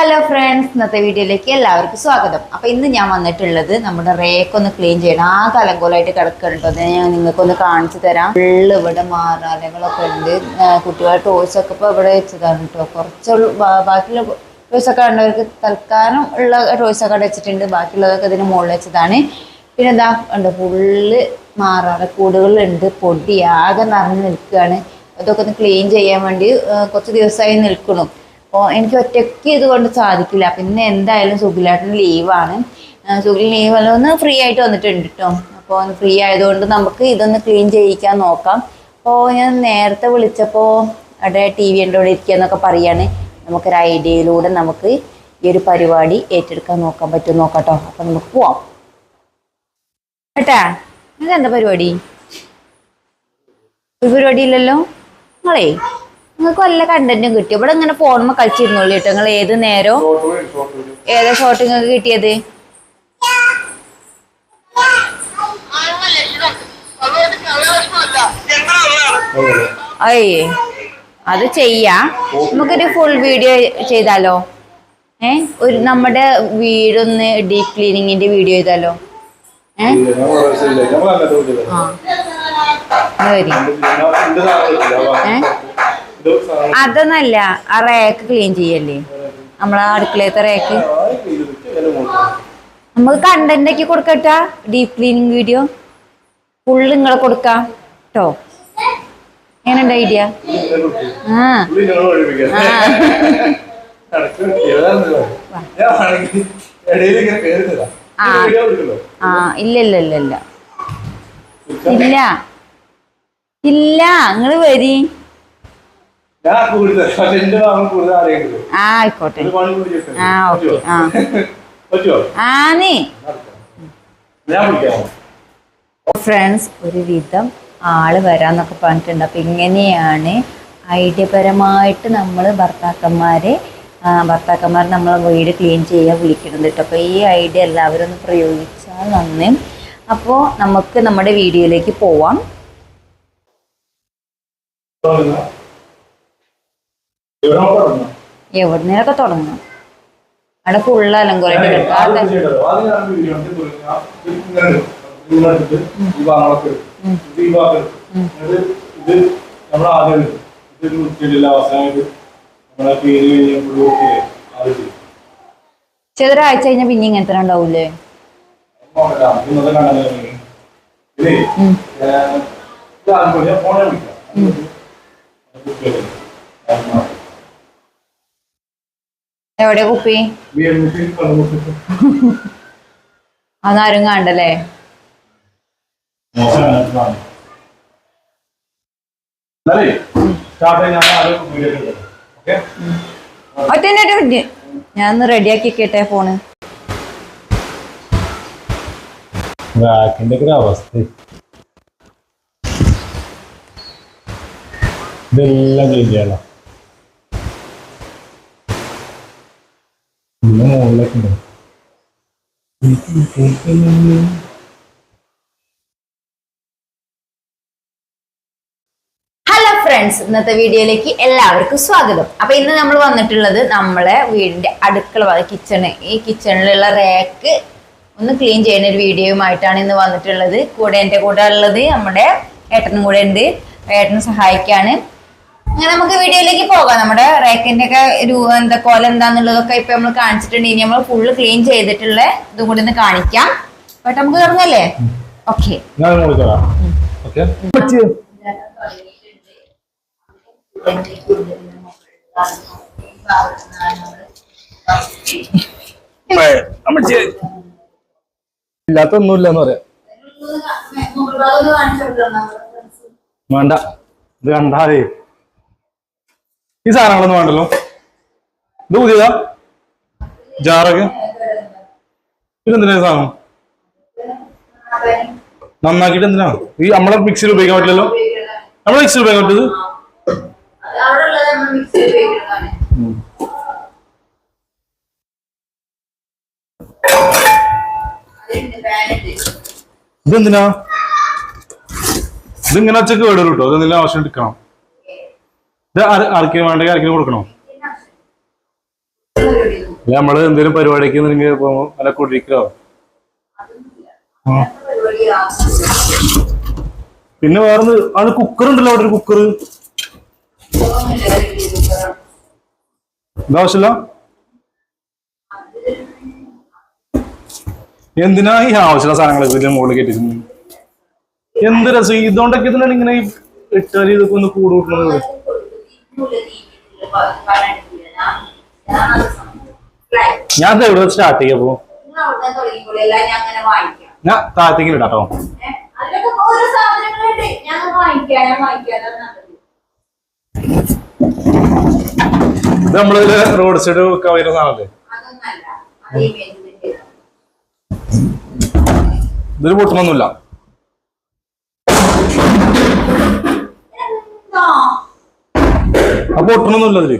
Hello friends ഇന്നത്തെ വീഡിയോയിലേക്ക് എല്ലാവർക്കും സ്വാഗതം. അപ്പൊ ഇന്ന് ഞാൻ വന്നിട്ടുള്ളത് നമ്മുടെ റേക്ക് ഒന്ന് ക്ലീൻ ചെയ്യണം. ആ കലങ്കോലായിട്ട് കിടക്കുന്നുണ്ടോ. അത് ഞാൻ നിങ്ങൾക്കൊന്ന് കാണിച്ചു തരാം. ഫുള്ള് ഇവിടെ മാറാലകളൊക്കെ ഉണ്ട്. കുട്ടികളുടെ ടോയ്സ് ഒക്കെ ഇപ്പൊ ഇവിടെ വെച്ചതാണ് കേട്ടോ കുറച്ചുള്ള ബാക്കിയുള്ള ടോയ്സ് ഒക്കെ കണ്ടവർക്ക് തൽക്കാലം ഉള്ള ടോയ്സ് ഒക്കെ അവിടെ വെച്ചിട്ടുണ്ട്. ബാക്കിയുള്ളതൊക്കെ ഇതിന് മുകളിൽ വെച്ചതാണ്. പിന്നെ എന്താ ഉണ്ട് ഫുള്ള് മാറാല കൂടുകളുണ്ട്. പൊടി ആകെ നിറഞ്ഞു നിൽക്കുകയാണ്. അതൊക്കെ ഒന്ന് ക്ലീൻ ചെയ്യാൻ വേണ്ടി കുറച്ച് ദിവസമായി നിൽക്കണം അപ്പോൾ എനിക്ക് ഒറ്റയ്ക്ക് ഇതുകൊണ്ട് സാധിക്കില്ല. പിന്നെ എന്തായാലും സുഖിലാട്ടിന് ലീവാണ്. സുഖിൽ ലീവ് ഒന്ന് ഫ്രീ ആയിട്ട് വന്നിട്ടുണ്ട് കേട്ടോ അപ്പോൾ ഒന്ന് ഫ്രീ ആയതുകൊണ്ട് നമുക്ക് ഇതൊന്ന് ക്ലീൻ ചെയ്യിക്കാൻ നോക്കാം. അപ്പോൾ ഞാൻ നേരത്തെ വിളിച്ചപ്പോൾ അവിടെ ടി വി എന്റെ കൂടെ ഇരിക്കുക എന്നൊക്കെ പറയാണ്. നമുക്കൊരു ഐഡിയയിലൂടെ നമുക്ക് ഈ ഒരു പരിപാടി ഏറ്റെടുക്കാൻ നോക്കാൻ പറ്റും നോക്കാട്ടോ അപ്പം നമുക്ക് പോവാം. കേട്ടാ ഇതെന്താ പരിപാടി? ഒരു പരിപാടി ഇല്ലല്ലോ? നിങ്ങളേ നിങ്ങൾക്ക് വല്ല കണ്ടന്റും കിട്ടി ഇവിടെ ഇങ്ങനെ ഫോണുമ്പോൾ കളിച്ചിരുന്നു കേട്ടോ. നിങ്ങൾ ഏത് നേരം? ഏതാ ഷോട്ട് നിങ്ങൾക്ക് കിട്ടിയത്? അയ്യേ അത് ചെയ്യാ. നമുക്കൊരു ഫുൾ വീഡിയോ ചെയ്താലോ? ഏ? ഒരു നമ്മുടെ വീടൊന്ന് ഡീപ് ക്ലീനിങ്ങിന്റെ വീഡിയോ ചെയ്താലോ? ഏ? ആ. വരി. ഏ? അതൊന്നല്ല ആ റേക്ക് ക്ലീൻ ചെയ്യല്ലേ? നമ്മളെ അടുക്കളയത്തെ റേക്ക്. നമുക്ക് കണ്ടന്റ് കൊടുക്കട്ട? ഡീപ് ക്ലീനിങ് വീഡിയോ ഫുള്ള് നിങ്ങളെ കൊടുക്കാം. കേട്ടോ എങ്ങനെയുണ്ട് ഐഡിയ ആ. ആ. ഇല്ല ഇല്ല ഇല്ല ഇല്ല. ഇല്ല. ഇല്ല നിങ്ങൾ വരി ഞാൻ കൂടുതൽ പക്ഷെ എന്റെ ഭാഗം കൂടുതൽ അറിയേണ്ടത് ആ ആയിക്കോട്ടെ. ആ, ഓക്കെ ആ. ആനേ ഫ്രണ്ട്സ് ഒരു വിധം ആൾ വരാന്നൊക്കെ പറഞ്ഞിട്ടുണ്ട്. അപ്പൊ ഇങ്ങനെയാണ് ഐഡിയപരമായിട്ട് നമ്മൾ ഭർത്താക്കന്മാരെ ഭർത്താക്കന്മാർ നമ്മളെ വീട് ക്ലീൻ ചെയ്യാൻ വിളിക്കുന്നുണ്ട് കേട്ടോ. അപ്പോൾ ഈ ഐഡിയ എല്ലാവരും ഒന്ന് പ്രയോഗിച്ചാൽ നന്ദി അപ്പോൾ നമുക്ക് നമ്മുടെ വീഡിയോയിലേക്ക് പോവാം തുടങ്ങാം. ഇവിടെ നമുക്ക് തുടങ്ങാം. എവിടുന്നേലൊക്കെ തുടങ്ങും. അവിടെ ഫുള്ള് അലങ്കോലായിട്ട്. ചെറിയൊരാഴ്ച കഴിഞ്ഞാൽ പിന്നെ ഇങ്ങനത്തെ ഉണ്ടാവൂലേ? ഫോണിൽ ഇന്നത്തെ കണ്ടല്ലോ നീ. ഇതേ, ഉം. ഏഹ്, ഇത് ആദ്യം പോയി. ഞാൻ ഫോണിൽ വിളിക്കാം. അത് കുട്ടികളെ. ഞാൻ എവിടെ കുപ്പി? അതാരും കണ്ടല്ലേ? ഒറ്റ ഞാൻ റെഡിയാക്കി കേട്ടെ ഫോണ്. അവസ്ഥ. ഇതെല്ലാം ക്ലീൻ പിന്നെ മുകളിലൊക്കെ ഉണ്ട് ഹലോ ഫ്രണ്ട്സ് ഇന്നത്തെ വീഡിയോയിലേക്ക് എല്ലാവർക്കും സ്വാഗതം. അപ്പൊ ഇന്ന് നമ്മൾ വന്നിട്ടുള്ളത് നമ്മളെ വീടിന്റെ അടുക്കള കിച്ചണ് ഈ കിച്ചണിലുള്ള റാക്ക് ഒന്ന് ക്ലീൻ ചെയ്യുന്ന ഒരു വീഡിയോയുമായിട്ടാണ് ഇന്ന് വന്നിട്ടുള്ളത്. കൂടെ എന്റെ കൂടെ ഉള്ളത് നമ്മുടെ ഏട്ടനും കൂടെ ഉണ്ട്. ഏട്ടനെ സഹായിക്കാണ്. അങ്ങനെ നമുക്ക് വീഡിയോയിലേക്ക് പോകാം. നമ്മുടെ റേക്കിന്റെ ഒക്കെ ഒരു എന്താ കോല എന്താന്നുള്ളതൊക്കെ ഇപ്പൊ നമ്മൾ കാണിച്ചിട്ടുണ്ട്. ഇനി നമ്മൾ ഫുള്ള് ക്ലീൻ ചെയ്തിട്ടുള്ള ഇതും കൂടി ഒന്ന് കാണിക്കാം. ബട്ട് നമുക്ക് തുടങ്ങല്ലേ ഓക്കെ ഇല്ലാത്തൊന്നുമില്ല എന്ന് പറയാം. വേണ്ട. ഇത് കണ്ടാലേ ഈ സാധനങ്ങളൊന്നും വേണ്ടല്ലോ. ഇത് പുതിയതാ? ജാറൊക്കെ? ഇതെന്തിനാ സാധനം? നന്നാക്കിയിട്ട് എന്തിനാ? ഈ നമ്മളെ മിക്സിയിൽ ഉപയോഗിക്കാൻ പറ്റില്ലല്ലോ? നമ്മളെ മിക്സിയിൽ ഉപയോഗിക്കാൻ പറ്റത് ഇതെന്തിനാ? ഇതിങ്ങനെ ഒച്ചക്ക് കേട് വരും കേട്ടോ അതെന്തെങ്കിലും ആവശ്യം എടുക്കണം. ഇത് ആർക്കും വേണ്ടെങ്കിൽ ആർക്കും കൊടുക്കണോ? നമ്മൾ എന്തെങ്കിലും പരിപാടിക്ക് നിങ്ങൾ പോകുമ്പോ അല്ല കുടിക്കലോ പിന്നെ വേറെ അത് കുക്കർ ഉണ്ടല്ലോ അവിടെ ഒരു കുക്കർ ഇതാവശ്യമില്ല എന്തിനാ ഈ ആവശ്യമുള്ള സാധനങ്ങളൊക്കെ ഇതിന്റെ മുകളിൽ കെട്ടിക്കുന്നത് എന്ത് രസം? ഇതുകൊണ്ടൊക്കെ ഇതിനാണ് ഇങ്ങനെ ഇട്ടാൽ ഇതൊക്കെ ഒന്ന് കൂട് കൂട്ടുന്നത് ഞാൻ എവിടെ സ്റ്റാർട്ട് ചെയ്യാപ്പോ പോകും ഞാൻ താഴത്തേക്ക് ഇടാട്ടോ. ഇത് നമ്മളിതിൽ റോഡ് സൈഡ് വെക്കാൻ വരുന്ന സാധനല്ലേ ഇതിൽ പൊട്ടണമൊന്നുമില്ല? അപ്പൊ ഒട്ടണൊന്നുമില്ല അതിൽ?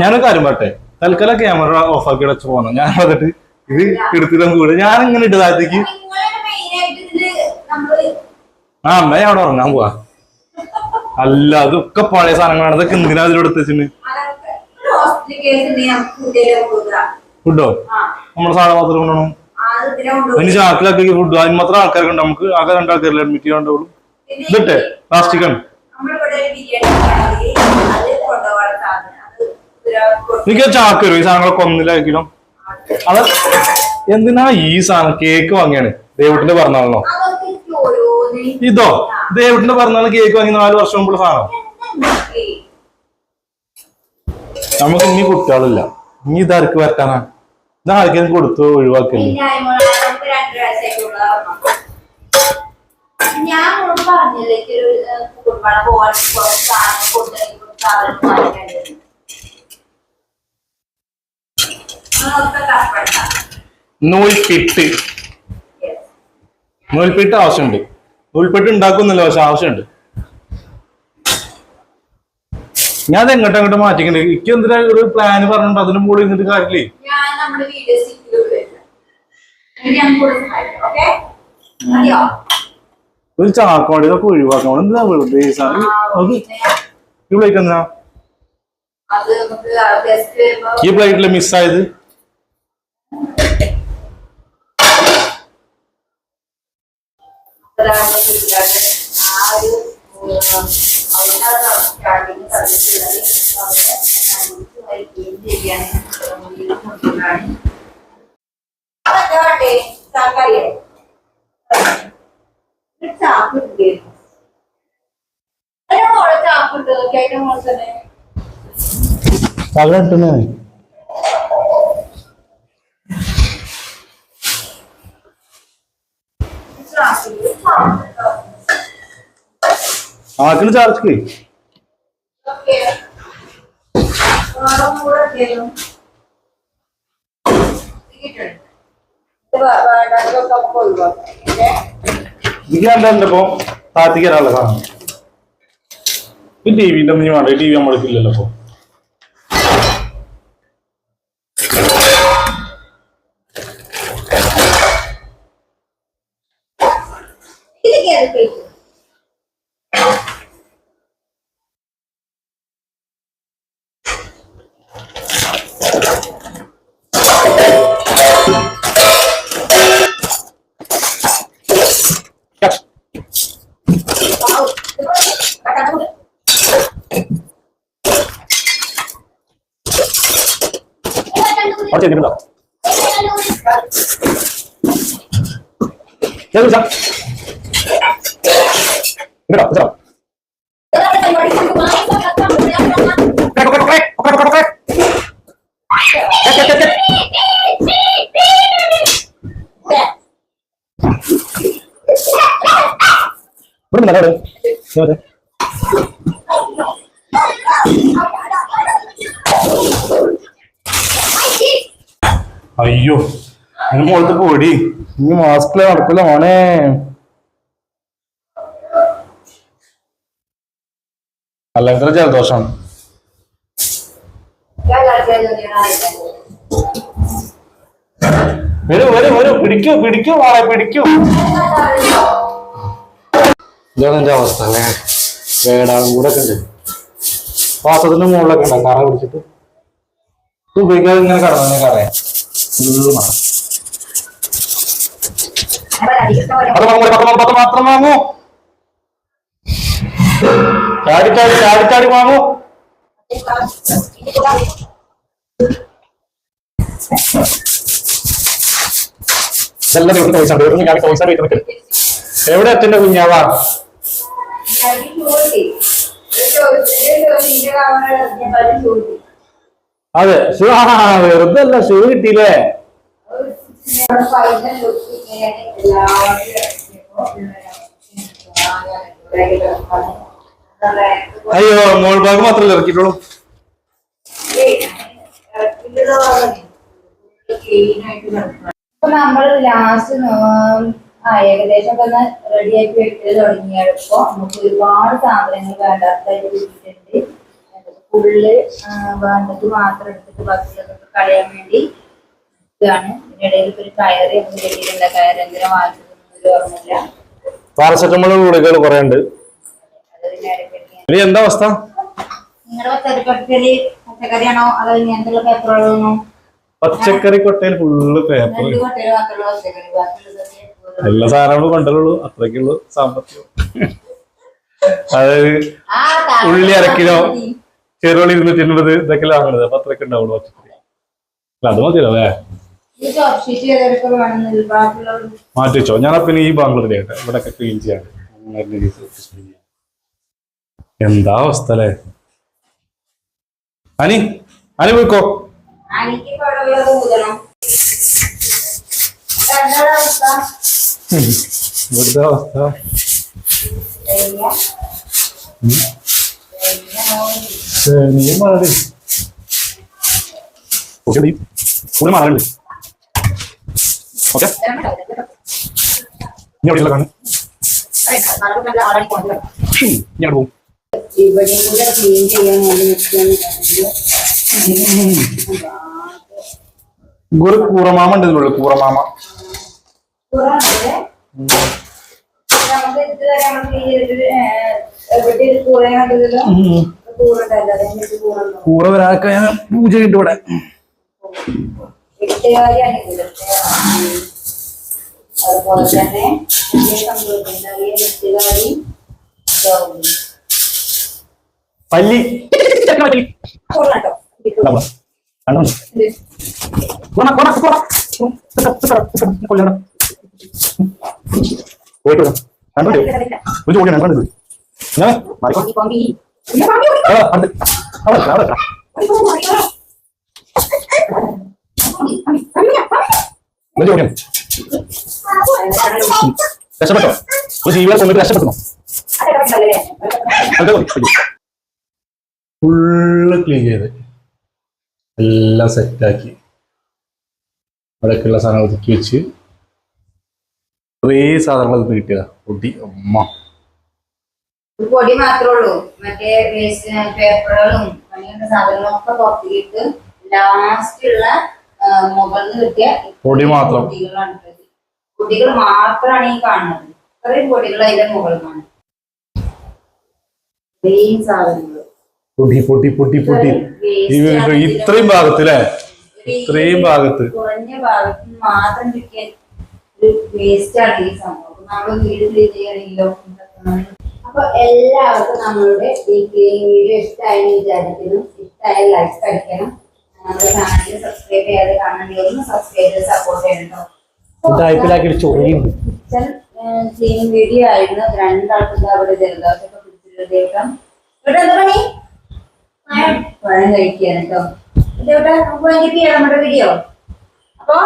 ഞാനൊരു കാര്യം പറട്ടെ തൽക്കാലം ക്യാമറ ഓഫ് ആക്കി വെച്ച് പോകണം. ഞാൻ വന്നിട്ട് ഇത് എടുത്തിട്ട് കൂടെ ഞാൻ ഇങ്ങനെ ഇട്ട് താഴത്തേക്ക് നമ്മൾ ആ അമ്മ ഞാൻ അവിടെ ഉറങ്ങാൻ പോവാ. അല്ല അതൊക്കെ പഴയ സാധനങ്ങളാണ്. അതൊക്കെ എന്തിനാ അതിലെടുത്ത് വെച്ചിട്ട് അതൊക്കെ ഒരു ഹോസ്പിറ്റൽ കേസ് ഉണ്ടെങ്കിൽ നമുക്ക് കുട്ടികളെ കൊടുക്കാം ഫുഡോ ആ നമ്മുടെ സാധനം മാത്രം ഇതിനെ അതിന് ചാക്കിലാക്കി ഫുഡ് അതിന് മാത്രം ആൾക്കാർക്ക് ഉണ്ട്. നമുക്ക് ആകെ രണ്ടാൾക്കാരില്ല അഡ്മിറ്റ് ചെയ്യാണ്ടോളൂ ഇതിട്ടെ പ്ലാസ്റ്റിക് ആണ്. എനിക്ക് ചാക്കരു ഈ സാധനങ്ങളൊക്കെ ഒന്നിലാക്കിലും അത് എന്തിനാ ഈ സാധനം കേക്ക് വാങ്ങിയാണ്? ദേവട്ടിന്റെ എനിക്ക് ഇതോ? ദേവട്ടിന്റെ പറഞ്ഞാണ് കേക്ക് വാങ്ങി നാല് വർഷം മുമ്പുള്ള സാധനം. നമുക്ക് ഇനി കുട്ടികളില്ല. ഇനി ഇതാർക്ക് വരക്കാനാ ഇതാർക്കും കൊടുത്തു ഒഴിവാക്കില്ല? ഞാൻ പറഞ്ഞില്ലേ കുടുംബം പോകാൻ കുറച്ച് സാധനം കൊണ്ടുവരും വാങ്ങിക്കേണ്ടത് Yes. നൂൽപ്പിട്ട് ആവശ്യമുണ്ട്. നൂൽപിട്ട് ഉണ്ടാക്കുന്നില്ല പക്ഷെ ആവശ്യമുണ്ട്. ഞാൻ അത് എങ്ങോട്ടും അങ്ങോട്ട് മാറ്റിക്കണ്ട്? എനിക്ക് എന്തിനാ ഒരു പ്ലാൻ പറഞ്ഞിട്ട് അതിന് കൂടി ഇരുന്നിട്ട് കാര്യമില്ലേ? ഞാൻ നമ്മുടെ വീഡിയോ ഒരു ചാക്കോടെ ഇതൊക്കെ ഒഴിവാക്കണം. എന്താ വെറുതെ ഈ പ്ലേറ്റ് എന്താ ഈ പ്ലേറ്റിൽ മിസ്സായത് ചാക്കറിയോ ചാപ്പ് ഇട്ടിരുന്നു അതിന്റെ മോളെ നോക്കി അതിന്റെ മോളെ തന്നെ തകട്ടുന്നേ ചാപ്പ് ഇട്ടു. ചാപ്പ് ഇട്ടു. ആക്കിന് ചാർജ് ഒഴിവാക്കാം. ഓക്കേ? എനിക്ക് കണ്ടപ്പോ താത്തിക്ക് ഒരാളുടെ സാധനം ഈ ടി വിന്റെ ഒന്നും വേണ്ട ടി വി നമ്മൾക്കില്ലല്ലോ അപ്പൊ ഇത് കേറി കഴിക്കും. ആവൂ. ഇത് കട്ടാ കൂടെ. ഇത് കട്ടാ കൂടെ. അവിടെ ചെന്നിട്ടുണ്ടോ ഇത് കട്ടാ കൂടെ. കേട്ടോ കേട്ടോ ഇത് കട്ടാ പരിപാടി. ഇത് വാങ്ങി കട്ടാ കൂടെ. ഇവിടെ. ഇവിടെ നിന്നോ അയ്യോ അതിന് മുകളിൽ പോടി. ഇനി മാസ്കിൽ നടക്കില്ല മോനെ. അല്ലെങ്കിൽ ജലദോഷമാണ്. കളിക്കാൻ വരൂ വരൂ വരൂ. പിടിക്കൂ പിടിക്കൂ മോളെ പിടിക്കൂ. ഇതാണ് എന്റെ അവസ്ഥ അല്ലേ? വേടാളും കൂടെ ഒക്കെ ഉണ്ട്. പാത്രത്തിന്റെ മുകളിലൊക്കെ ഉണ്ടാവും കറ പിടിച്ചിട്ട്. ഉപയോഗിക്കാതെ ഇങ്ങനെ കടന്നു കറയാ. മാത്രം പൈസ എവിടെ അച്ഛന്റെ കുഞ്ഞാവാ അതെ. ഷൂ വെറുതെ അല്ല ഷൂ കിട്ടിയില്ലേ? അയ്യോ മോൾ ഭാഗം മാത്രമല്ല ഇറക്കിയിട്ടുള്ളൂ? നമ്മൾ നമ്മൾ ലാസ്റ്റ് ഏകദേശം ഒന്ന് റെഡി ആക്കി വെട്ടി തുടങ്ങിയപ്പോ നമുക്ക് ഒരുപാട് സാധനങ്ങൾ കിട്ടിയിട്ടുണ്ട് ഫുള്ള് വേണ്ടത് മാത്രം എടുത്തിട്ട് ബാക്കിയുള്ളതൊക്കെ കളയാൻ വേണ്ടി ഇതാണ്. ഇതിനിടയിൽ ഒരു കയറ് നമുക്ക് കിട്ടിയിട്ടുണ്ട് കയറ് എന്തിനാ വാങ്ങിച്ചതൊന്നും ഒരു ഓർമ്മയില്ല. പാരസെറ്റമോൾ ഗുളികകൾ കുറെ ഉണ്ട് ഇനി എന്താ അവസ്ഥ? നിങ്ങളുടെ പച്ചക്കറി പച്ചക്കറിയാണോ? അതോ ഇങ്ങനത്തെ പേപ്പറുകളാണോ പച്ചക്കറി കൊട്ടയിൽ ഫുള്ള് പേപ്പർ എല്ലാ സാധനങ്ങളും കൊണ്ടുള്ളൂ അത്രയ്ക്കുള്ളൂ സാമ്പത്തികം. അതായത് ഉള്ളി അരക്കിലോ. ചെറുള്ളി ഇരുന്നൂറ്റി എൺപത് ഇതൊക്കെ വാങ്ങുന്നത് അപ്പൊ അത്രയ്ക്ക് ഉണ്ടാവുള്ളൂ പച്ചക്കറി. അത് മതിയല്ലോ അല്ലേ? ഈ ചോപ്പ് ഷീറ്റ് ചെയ്തവരൊക്കെ വേണമെന്നില്ല. ബാക്കിയുള്ളവർ മാറ്റി വെച്ചോ. ഞാൻ പിന്നെ ഈ ബാംഗ്ലൂർ ചെയ്യട്ടെ ഇവിടെ ക്ലീൻ ചെയ്യാൻ. എന്താ അവസ്ഥ അല്ലേ? അനി അനി പോയിക്കോ. ഇവിടുത്തെ അവസ്ഥ. നീ മാറി. ഓക്കെ നീ. കൂടെ മാറണ്ട് ഓക്കെ. ഇനി എവിടെയുള്ള കാണും. ഞാൻ പോകും. ഒരു കൂറമാമ ഉണ്ട് ഇതിനുള്ളിൽ കൂറമാമ. കൂറ ഞാൻ പൂജ ഉണ്ട് ഇവിടെ. എട്ടുകാരിയാണ് ഇവിടുത്തെ അതുപോലെ തന്നെ എട്ടുകാരി ഗൗരി പല്ലി അടുത്ത്. അവിടെ. അവിടെ രക്ഷപ്പെട്ടോ? ഒരു ജീവികളെ കൊണ്ടിട്ട് രക്ഷപ്പെടുന്നു ഫുള്ള് ക്ലീൻ ചെയ്ത് എല്ലാം സെറ്റാക്കി അവിടെയൊക്കെയുള്ള സാധനങ്ങൾ ഒതുക്കി വെച്ച് കുറേ സാധനങ്ങൾ ഇത് കിട്ടിയതാ. പൊടി അമ്മ പൊടി മാത്രമേ ഉള്ളൂ. മറ്റേ പേപ്പറുകളും അങ്ങനെയുള്ള സാധനങ്ങളൊക്കെ പുറത്തേക്ക് ലാസ്റ്റ് മുകളിൽ കിട്ടിയ പൊടി മാത്രം. പൊടികളാണ് പൊടികൾ മാത്രമാണ് ഈ കാണുന്നത്. ഇത്രയും പൊടികൾ അതിന്റെ മുകളിൽ കാണും ഇത്രയും സാധനങ്ങൾ. പൊടി പൊടി പൊടി ഇത്രയും ഭാഗത്ത് അല്ലേ ഇത്രയും ഭാഗത്ത്. കുറഞ്ഞ ഭാഗത്ത് മാത്രം കിട്ടിയ ഒരു വേസ്റ്റ് ആണ് ഈ സംഭവം. നമ്മൾ വീട് ക്ലീൻ ചെയ്യണമെങ്കിലോ അപ്പൊ എല്ലാവർക്കും നമ്മളുടെ ഈ ക്ലീൻ വീഡിയോ ഇഷ്ടമായി വിചാരിക്കുന്നു. ഇഷ്ടമായ ലൈക്ക് അടിക്കണം. നമ്മുടെ ചാനൽ സബ്സ്ക്രൈബ് ചെയ്യാതെ കാണണമെങ്കിൽ ഒന്ന് സബ്സ്ക്രൈബ് ചെയ്ത് സപ്പോർട്ട് ചെയ്യണം ടൈപ്പിലാക്കി ചൊറിയുണ്ട് കിച്ചൺ ക്ലീൻ വീഡിയോ ആയിരുന്നു. രണ്ടാൾക്കും അവിടെ ജലദോഷമൊക്കെ പിടിച്ചിട്ടുണ്ടേക്കാം ഇവിടെ എന്താ പണി? പഴം. കഴിക്കുകയാണ് കേട്ടോ ഇതോട്ടെ നമുക്ക് വൈകിട്ട് ചെയ്യാം നമ്മുടെ വീഡിയോ അപ്പോ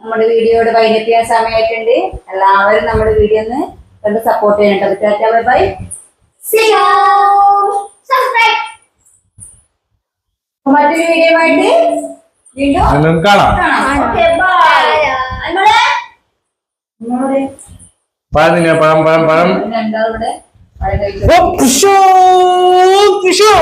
നമ്മുടെ വീഡിയോയുടെ വൈകിട്ട് ചെയ്യാൻ സമയമായിട്ടുണ്ട്. എല്ലാവരും നമ്മുടെ വീഡിയോ ഒന്ന് കണ്ട് സപ്പോർട്ട് ചെയ്യണം കേട്ടോ ബൈ ബൈ മറ്റൊരു വീഡിയോ ആയിട്ട് വീണ്ടും കാണാം. പഴം പഴം പഴം പഴം. രണ്ടാളുടെ ഓ, പുഷോ, പുഷോ.